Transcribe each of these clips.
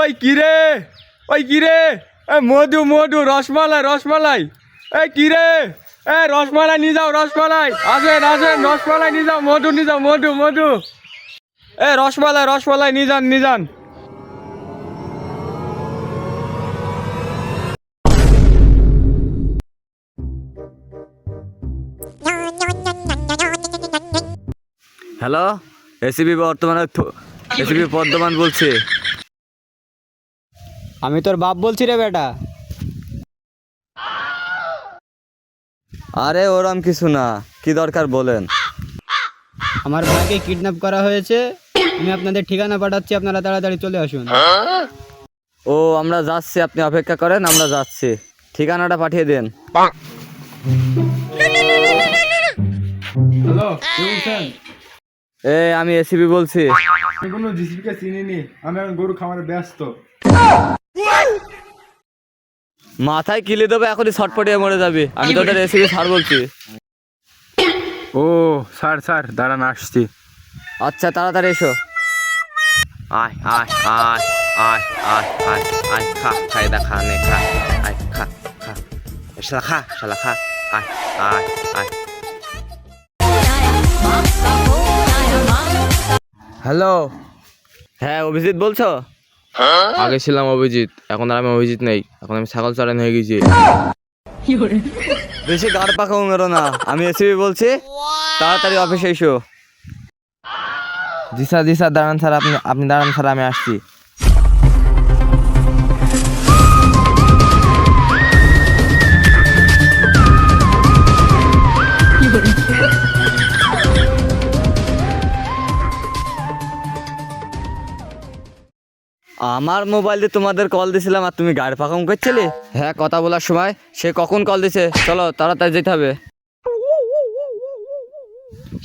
ওই কিরে ওই কিরে এ মধু মধু, রসমালাই রসমালাই। এ কিরে এ রসমালাই নিয়ে যাও, রসমালাই। আসেন আসেন, রসমালাই নিয়ে যাও, মধু নিয়ে যাও, মধু মধু। এ রসমালাই রসমালাই নিয়ে যান নিয়ে যান। হ্যালো, এসিবি বর্তমানে এসিবি বর্ধমান বলছি। আমি তোর বাপ বলছি রে বেটা। আরে ওরম কিছু না কি দরকার বলেন। আমার ভাইকে কিডন্যাপ করা হয়েছে আমি আপনাদের ঠিকানা পাঠাচ্ছি আপনারা তাড়াতাড়ি চলে আসুন। ও আমরা যাচ্ছি আপনি অপেক্ষা করেন আমরা যাচ্ছি। ঠিকানাটা পাঠিয়ে দেন। হ্যালো এ আমি এসিবি বলছি। কোনো চিনিনি আমি এখন গরু খামারে ব্যস্ত। মাথায় কিলে দেবো এখনই ছটপটিয়ে মরে যাবি। আমি তোদের এসিবি স্যার বলছি। ও স্যার স্যার দাঁড়ান আসছি। আচ্ছা তাড়াতাড়ি এসো। আয় আয় আয় আয় আয় আয় আয় খা খাই দা খা নে খা আয় খা খা। শালা খা শালা খা আয় আয় আয়। হ্যালো। হ্যাঁ অভিজিৎ বলছো? আগে ছিলাম অভিজিৎ এখন আর আমি অভিজিৎ নেই। এখন আমি ছাগল চড়ান হয়ে গেছি। বেশি গাড় পাকাও মেরো না। আমি এসিবি বলছি তাড়াতাড়ি অফিসে এসো। জি স্যার জি স্যার দাঁড়ান স্যার আপনি আপনি দাঁড়ান স্যার আমি আসছি। আমার মোবাইল দিয়ে তোমাদের কল দিছিলাম আর তুমি গাড়ি পাকাম করছিলে হ্যাঁ কথা বলার সময় সে কখন কল দিছে? চলো তাড়াতাড়ি যেতে হবে।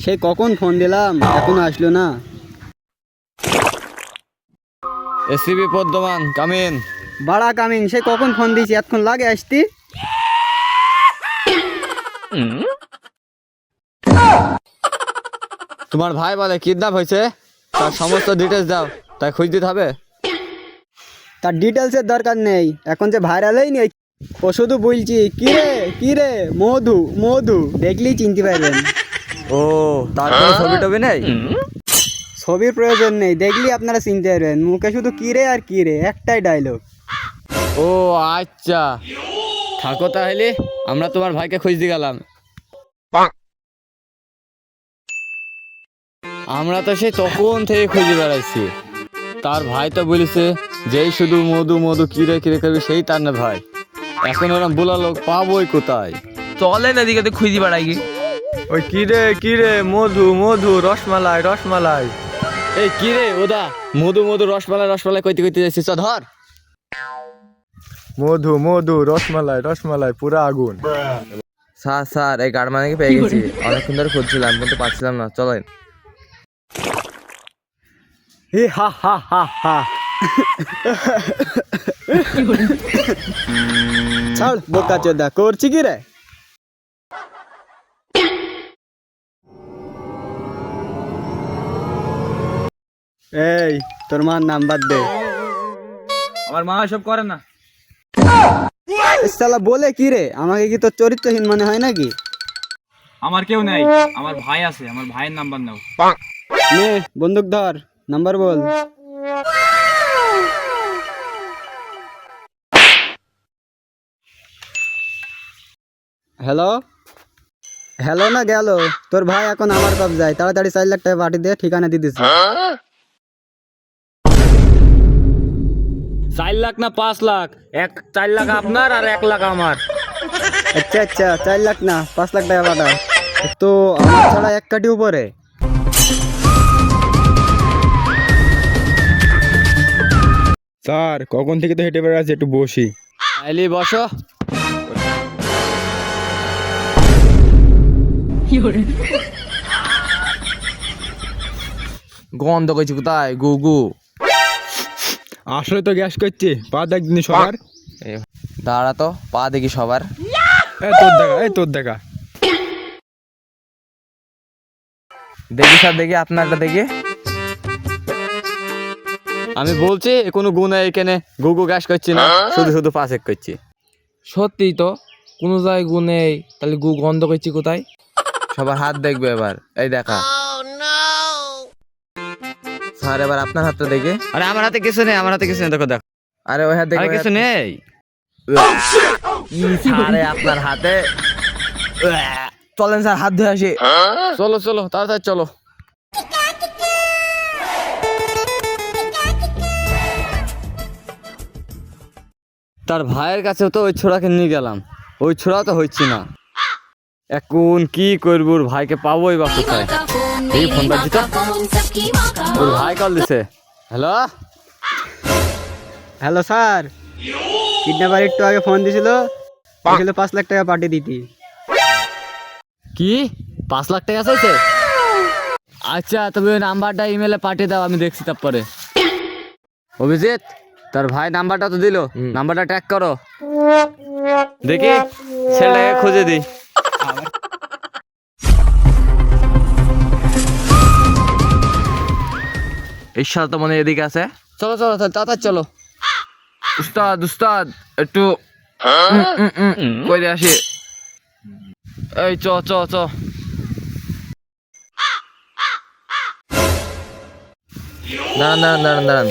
সে কখন ফোন দিলাম? এখনও আসলো না। এসিবি পদ্মমান কামিন বাড়া কামিং সে কখন ফোন দিয়েছি? এতক্ষণ লাগে আসতি? তোমার ভাই বলে কিডন্যাপ হয়েছে। তার সমস্ত ডিটেলস দাও। তাই খুঁজ দিতে হবে। তার ডিটেলসের দরকার নেই। এখন যে ভাইরালই নেই ও শুধু বলছি কিরে কিরে মধু মধু? দেখলেই চিনতে পারবেন। ও তার কোনো ছবি টবি নেই? ছবির প্রয়োজন নেই দেখলেই আপনারা চিনতে পারবেন। মুখে শুধু কিরে আর কিরে একটাই ডায়লগ ও আচ্ছা। থাকো তাহলে আমরা তোমার ভাইকে খুঁজতে গেলাম। আমরা তো সেই তখন থেকে খুঁজে বেড়াইছি। তার ভাই তো বলেছে যেই শুধু মধু মধু কিরে কিরে করবে সেই তার না ভাই। এখন ওরা বোলা লোক পাবোই কোথায়? চলেন এদিকে তো খুঁজি বেড়াই গিয়ে। ওই কিরে কিরে মধু মধু রসমালাই রসমালাই। এই কিরে ওদা মধু মধু রসমালাই রসমালাই কইতে কইতে যাচ্ছিস চ ধর। মধু মধু রসমালাই রসমালাই পুরা আগুন। স্যার স্যার এই গাড় মানে পেয়ে গেছি। অনেকক্ষণ ধরে খুঁজছিলাম কিন্তু পাচ্ছিলাম না চলেন। হে হা হা হা হা। ছাড় বোকা চোদা করছি কি রে? এই তোর মার নাম্বার দে। আমার মা সব করে না। সালা বলে কি রে? আমাকে কি তোর চরিত্রহীন মনে হয় নাকি? আমার কেউ নেই। আমার ভাই আছে আমার ভাইয়ের নাম্বার নাও। নে বন্দুক ধর নাম্বার বল। হ্যালো হ্যালো না গেল। তোর ভাই এখন আমার কবজায় তাড়াতাড়ি চার লাখ টাকা পাঠিয়ে দিয়ে ঠিকানা দিয়ে দিছি। চার লাখ না পাঁচ লাখ? এক চার লাখ আপনার আর এক লাখ আমার। আচ্ছা আচ্ছা চার লাখ না পাঁচ লাখ টাকা পাঠা তো আমার ছাড়া এক কাটি উপরে? স্যার কখন থেকে তো হেঁটে বেড়াচ্ছে একটু বসি। আইলি বসো। গন্ধ কইছি কোথায়? গু গু। আসলে তো গ্যাস করছে পা দেখ দিন সবার। দাঁড়া তো পা দেখি সবার। এই তোর দেখা এই তোর দেখা। দেখি স্যার দেখি আপনারটা দেখি। আমি বলছি কোনো গুণ এখানে গুগু গ্যাস করছি না। শুধু শুধু পাশে করছি। সত্যি তো কোনো জায়গায় গু নেই তাহলে গু গন্ধ করছি কোথায়? সবার হাত দেখবে এবার। এই দেখা। স্যার এবার আপনার হাতটা দেখে। আরে আমার হাতে কিছু নেই আমার হাতে কিছু নেই দেখো দেখো। আরে ওই হাত দেখে আরে কিছু নেই? কি সারে আপনার হাতে। চলেন স্যার হাত ধুয়ে আসি। চলো চলো তাড়াতাড়ি চলো। তার ভাইয়ের কাছে তো ওই ছোড়াকে নিয়ে গেলাম। ওই ছোড়া তো হচ্ছে না। এখন কি করব? ওর ভাইকে পাবোই বা কোথায়? এই ফোন বাজছে ওর ভাই কল দিছে। Hello hello sir. কিডন্যাপার একটু আগে ফোন দিছিল। বলছিল পাঁচ লাখ টাকা পাঠিয়ে দিতি। কি? পাঁচ লাখ টাকা চাইছে? আচ্ছা তবে ওই নাম্বারটা ইমেলে পাঠিয়ে দাও আমি দেখছি তারপরে। অভিজিৎ তার ভাই নাম্বারটা তো দিল। নাম্বারটা ট্র্যাক করো। দেখি ছেলেটাকে খুঁজে দিই। সাল তো মনে এদিকে আছে। চলো চলো তাড়াতাড়ি চলো। উস্তাদ উস্তাদ একটু উম, উম, উম, কই আসি। এই চ চ চ। দাঁড়ান দাঁড়ান দাঁড়ান দাঁড়ান।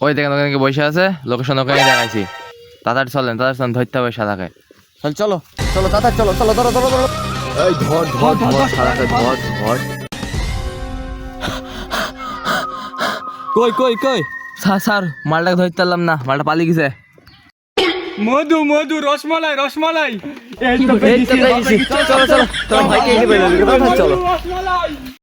ওই দেখেন ওখানে কি বসে আছে? লোকেশন ওখানে দেখাইছি। তাড়াতাড়ি চলেন তাড়াতাড়ি চলেন ধরতে হবে সাদাকে। তাহলে চলো চলো তাড়াতাড়ি চলো চলো ধরো ধরো ধরো। এই ধর ধর ধর সারাতে ধর ধর। কই কই কই? স্যার স্যার মালটাকে ধরতে পারলাম না মালটা পালিয়ে গেছে। মধু মধু রসমালাই রসমালাই। এই তো। চলো চলো তোমার ভাইকে এনে চলো। রসমালাই।